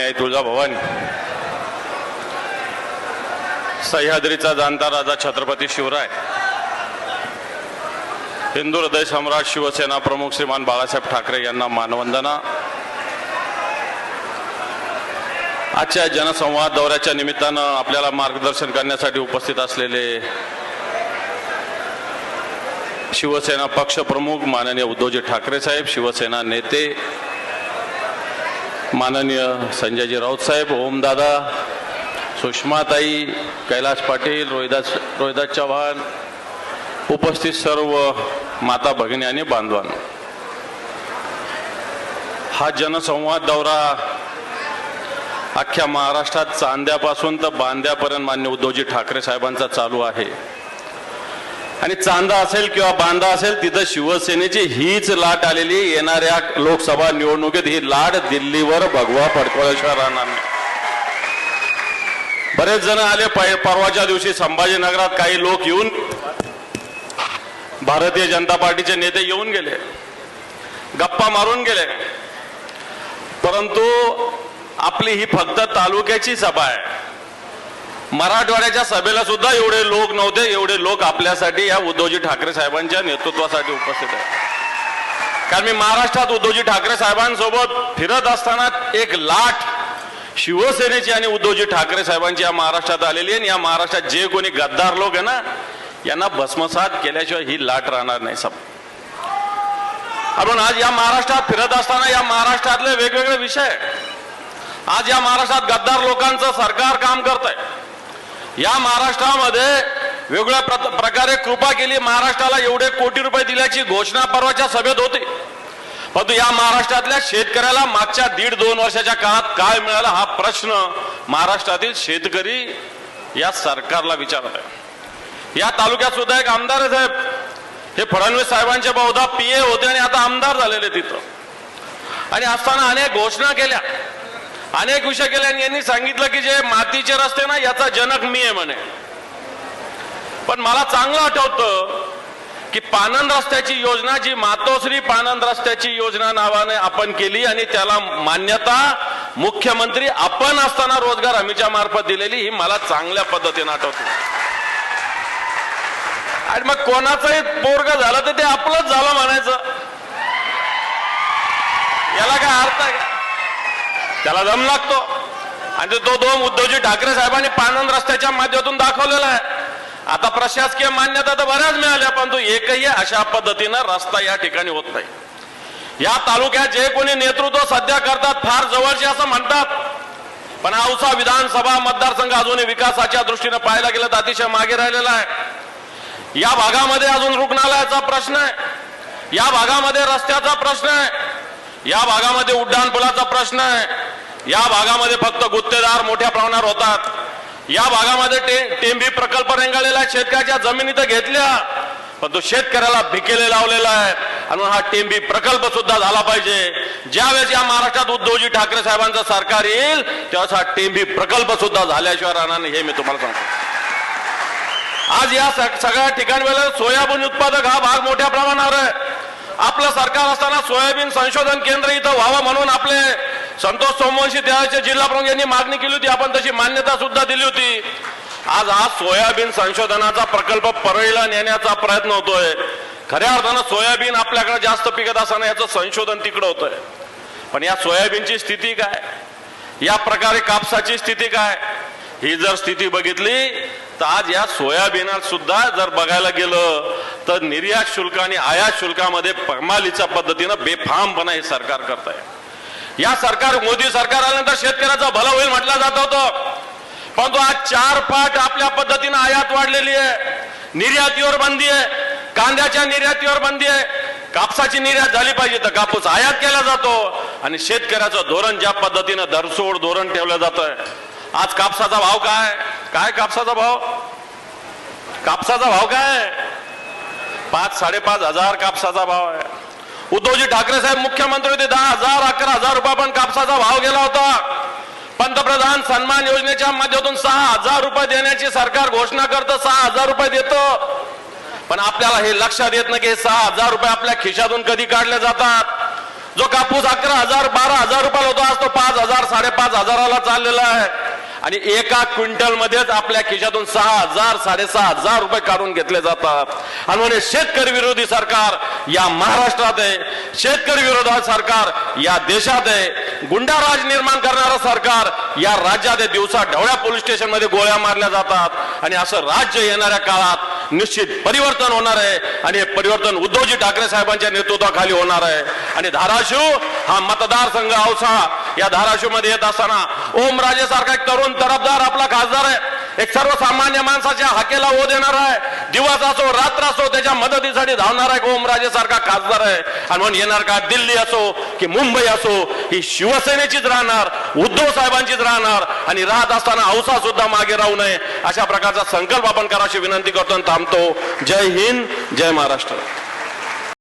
आहे आई सह्याद्रीचा जाणता राजा छत्रपती शिवराय. हिंदू हृदय सम्राट शिवसेना प्रमुख श्रीमान बाळासाहेब ठाकरे यांना मानवंदना. आजच्या जनसंवाद दौऱ्याच्या निमित्तानं आपल्याला मार्गदर्शन करण्यासाठी उपस्थित असलेले शिवसेना पक्ष प्रमुख माननीय उद्धवजी ठाकरे साहेब शिवसेना नेते माननीय संजयजी राऊत साहेब ओमदादा सुषमाताई कैलास पाटील रोहिदास रोहिदास चव्हाण उपस्थित सर्व माता भगिनी आणि बांधवान. हा जनसंवाद दौरा अख्ख्या महाराष्ट्रात चांद्यापासून तर बांद्यापर्यंत मान्य उद्धवजी ठाकरे साहेबांचा चालू आहे. आणि चांदा असेल किंवा बांदा असेल तिथं शिवसेनेची हीच लाट आलेली येणाऱ्या लोकसभा निवडणुकीत ही लाट दिल्लीवर भगवा फडकवल्याशिवाय राहणार नाही. बरेच जण आले परवाच्या दिवशी संभाजीनगरात काही लोक येऊन भारतीय जनता पार्टीचे नेते येऊन गेले. गप्पा मारून गेले. परंतु आपली ही फक्त तालुक्याची सभा आहे. मराठवाड्याच्या सभेला सुद्धा एवढे लोक नव्हते एवढे लोक आपल्यासाठी या उद्धवजी ठाकरे साहेबांच्या नेतृत्वासाठी उपस्थित आहेत. कारण मी महाराष्ट्रात उद्धवजी ठाकरे साहेबांसोबत फिरत असताना एक लाट शिवसेनेची आणि उद्धवजी ठाकरे साहेबांची या महाराष्ट्रात आलेली आहे. आणि या महाराष्ट्रात जे कोणी गद्दार लोक आहे ना यांना भस्मसात केल्याशिवाय ही लाट राहणार नाही सब आपण आज या महाराष्ट्रात फिरत असताना या महाराष्ट्रातले वेगवेगळे विषय. आज या महाराष्ट्रात गद्दार लोकांचं सरकार काम करत आहे या महाराष्ट्रामध्ये वेगवेगळ्या प्रकारे कृपा केली. महाराष्ट्राला एवढे कोटी रुपये दिल्याची घोषणा परवाच्या सभेत होती. परंतु या महाराष्ट्रातल्या शेतकऱ्याला मागच्या दीड दोन वर्षाच्या काळात काय मिळालं हा प्रश्न महाराष्ट्रातील शेतकरी या सरकारला विचारत आहे. या तालुक्यात सुद्धा एक आमदार आहे साहेब. हे फडणवीस साहेबांचे बहुधा पीए होते आणि आता आमदार झालेले तिथं. आणि असताना अनेक घोषणा केल्या. अनेक विषय केले यांनी सांगितलं की जे मातीचे रस्ते ना याचा जनक मी आहे म्हणे. पण मला चांगलं आठवतं की पानंद रस्त्याची योजना जी मातोश्री पानंद रस्त्याची योजना नावाने आपण केली आणि त्याला मान्यता मुख्यमंत्री आपण असताना रोजगार हमीच्या मार्फत दिलेली ही मला चांगल्या पद्धतीने आठवते. आणि मग कोणाचंही पोरग झालं तर ते आपलंच झालं म्हणायचं. याला काय अर्थ आहे? त्याला दम लागतो. आणि तो दोन उद्धवजी ठाकरे साहेबांनी पानंद रस्त्याच्या माध्यमातून दाखवलेला आहे. आता प्रशासकीय मान्यता तर बऱ्याच मिळाल्या परंतु एकही अशा पद्धतीनं रस्ता या ठिकाणी होत नाही. या तालुक्यात जे कोणी नेतृत्व सध्या करतात फार जवळचे असं म्हणतात. पण औसा विधानसभा मतदारसंघ अजूनही विकासाच्या दृष्टीने पाहायला गेलं तर अतिशय मागे राहिलेला आहे. या भागामध्ये अजून रुग्णालयाचा प्रश्न आहे. या भागामध्ये रस्त्याचा प्रश्न आहे. या भागामध्ये उड्डाणपुलाचा प्रश्न आहे. या भागामध्ये फक्त गुत्तेदार मोठ्या प्रमाणावर होतात. या भागामध्ये टे- टेंबी प्रकल्प रेंगाळलेला आहे. शेतकऱ्याच्या जमिनी तर घेतल्या पण तो शेतकऱ्याला भिकेले लावलेला आहे. आणि हा टेंबी प्रकल्प सुद्धा झाला पाहिजे. ज्यावेळेस या महाराष्ट्रात उद्धवजी ठाकरे साहेबांचं सरकार येईल त्यावेळेस हा टेंबी प्रकल्प सुद्धा झाल्याशिवाय राहणार नाही हे मी तुम्हाला सांगतो. आज या सगळ्या ठिकाणी वेळेला सोयाबीन उत्पादक हा भाग मोठ्या प्रमाणावर आहे. आपलं सरकार असताना सोयाबीन संशोधन केंद्र इथं व्हावं म्हणून आपले संतोष सोमवंशी त्याचे जिल्हा प्रमुख यांनी मागणी केली होती. आपण तशी मान्यता सुद्धा दिली होती. आज हा सोयाबीन संशोधनाचा प्रकल्प परळीला नेण्याचा प्रयत्न होतोय. खऱ्या अर्थानं सोयाबीन आपल्याकडे जास्त पिकत असताना याचं संशोधन तिकडं होतंय. पण या सोयाबीनची स्थिती काय? या प्रकारे कापसाची स्थिती काय? ही जर स्थिती बघितली तर आज या सोयाबीनात सुद्धा जर बघायला गेलं तर निर्यात शुल्क आणि आयात शुल्कामध्ये कमालीच्या पद्धतीनं बेफामपणा हे सरकार करत आहे या सरकार मोदी सरकार आल्यानंतर शेतकऱ्याचं भलं होईल म्हटलं जात होतं. परंतु आज चार पाट आपल्या पद्धतीनं आयात वाढलेली आहे. निर्यातीवर बंदी आहे. कांद्याच्या निर्यातीवर बंदी आहे. कापसाची निर्यात झाली पाहिजे तर कापूस आयात केला जातो आणि शेतकऱ्याचं धोरण ज्या पद्धतीनं धरसोड धोरण ठेवलं जातंय. आज कापसाचा भाव काय? काय कापसाचा भाव? कापसाचा भाव काय? पाच साडेपाच हजार कापसाचा भाव आहे. उद्धवजी ठाकरे साहेब मुख्यमंत्री होते दहा हजार अकरा हजार रुपये पण कापसाचा भाव गेला होता. पंतप्रधान सन्मान योजनेच्या माध्यमातून सहा हजार रुपये देण्याची सरकार घोषणा करतं सहा हजार रुपये देतं. पण आपल्याला हे लक्षात येत नाही की सहा हजार रुपये आपल्या खिशातून कधी काढले जातात. जो कापूस अकरा हजार बारा हजार रुपयाला होता आज तो साडेपाच हजाराला चाललेला आहे. आणि एका क्विंटल मध्येच आपल्या खिशातून सहा हजार साडेसहा हजार रुपये काढून घेतले जातात. आणि म्हणजे शेतकरी विरोधी सरकार या महाराष्ट्रात आहे. शेतकरी विरोधात सरकार या देशात आहे. गुंडाराज निर्माण करणारं सरकार या राज्यात आहे. दिवसा ढवळ्या पोलीस स्टेशनमध्ये गोळ्या मारल्या जातात. आणि असं राज्य येणाऱ्या काळात निश्चित परिवर्तन होणार आहे. आणि हे परिवर्तन उद्धवजी ठाकरे साहेबांच्या नेतृत्वाखाली होणार आहे. आणि धाराशिव हा मतदारसंघ औसा या धाराशिवमध्ये येत असताना ओम राजे सारखा एक तरुण तरफदार आपला खासदार आहे. एक सर्वसामान्य माणसाच्या हाकेला ओ देणार आहे. दिवस असो रात्र असो त्याच्या मदतीसाठी धावणार आहे ओमराजे सारखा खासदार आहे. आणि म्हणून येणार का दिल्ली असो की मुंबई असो ही शिवसेनेचीच राहणार उद्धव साहेबांचीच राहणार. आणि राहत असताना औसा सुद्धा मागे राहू नये. अशा प्रकारचा संकल्प आपण करायची विनंती करतो आणि थांबतो. जय हिंद जय महाराष्ट्र.